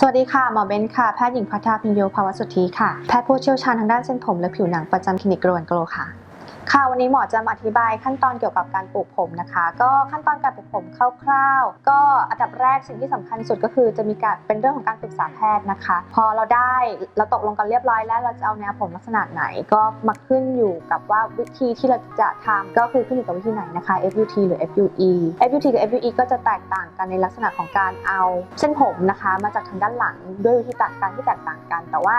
สวัสดีค่ะ หมอเบนค่ะ แพทย์หญิงพัฒนาพิญโยภาวสุทธีค่ะ แพทย์ผู้เชี่ยวชาญทางด้านเส้นผมและผิวหนังประจำคลินิกโกลนโกลค่ะ ค่ะวันนี้หมอจะมาอธิบายขั้นตอนเกี่ยวกับการปลูกผมนะคะ ก็ขั้นตอนการปลูกผมคร่าวๆ ก็อันดับแรกสิ่งที่สำคัญสุดก็คือจะมีการเป็นเรื่องของการปรึกษาแพทย์นะคะ พอเราได้เราตกลงกันเรียบร้อยแล้วเราจะเอาแนวผมลักษณะไหน ก็มาขึ้นอยู่กับว่าวิธีที่เราจะทำก็คือขึ้นอยู่กับวิธีไหนนะคะ FUT หรือ FUE FUT กับ FUE ก็จะแตกต่างกันในลักษณะของการเอาเส้นผมนะคะ มาจากทางด้านหลังด้วยวิธีต่างการที่แตกต่าง กัน แต่ว่า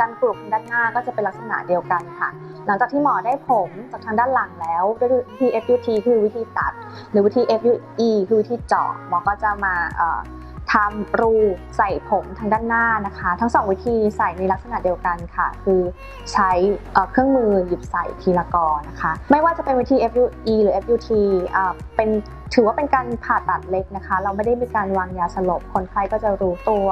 การปลูกด้านหน้าก็จะเป็นลักษณะเดียวกันค่ะ หลังจากที่หมอได้ผมจากทางด้านหลังแล้วด้วยวิธี FUT คือวิธีตัด หรือวิธี FUE คือวิธีเจาะหมอก็จะมาทำรูใส่ผมทางด้านหน้านะคะ ทั้งสองวิธีใส่ในลักษณะเดียวกันค่ะ คือใช้เครื่องมือหยิบใส่ทีละกอนะคะ ไม่ว่าจะเป็นวิธี FUE หรือ FUT เอ่อเป็นถือว่าเป็นการผ่าตัดเล็กนะคะ เราไม่ได้มีการวางยาสลบคนไข้ก็จะรู้ตัว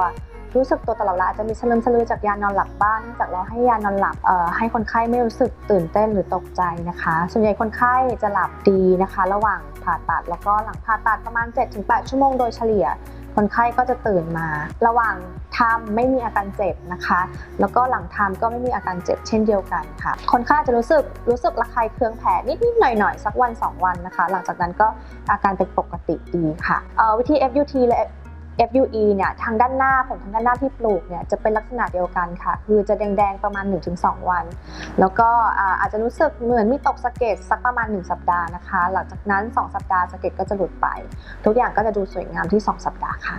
รู้สึกตัวตลอดเวลาอาจจะมีสลืมสลือจากยานอนหลับบ้างเนื่องจากเราให้ยานอนหลับให้คนไข้ไม่รู้สึกตื่นเต้นหรือตกใจนะคะ ส่วนใหญ่คนไข้จะหลับดีนะคะ ระหว่างผ่าตัด แล้วก็หลังผ่าตัดประมาณ 7-8 ชั่วโมงโดยเฉลี่ย คนไข้ก็จะตื่นมา ระหว่างทำไม่มีอาการเจ็บนะคะ แล้วก็หลังทำก็ไม่มีอาการเจ็บเช่นเดียวกันค่ะ คนไข้จะรู้สึกรู้สึกระคายเคืองแผลนิดๆหน่อยๆสักวัน 2 วันนะคะ หลังจากนั้นก็อาการเป็นปกติดีค่ะวิธี FUT และ FUE เนี่ยทางด้านหน้าผมทางด้านหน้าที่ปลูกเนี่ยจะเป็นลักษณะเดียวกันค่ะ คือจะแดงๆประมาณ 1-2 วัน แล้วก็อาอาจจะรู้สึกเหมือนมีตกสะเก็ดสักประมาณ 1 สัปดาห์นะคะ หลังจากนั้น 2 สัปดาห์สะเก็ดก็จะหลุดไป ทุกอย่างก็จะดูสวยงามที่ 2 สัปดาห์ค่ะ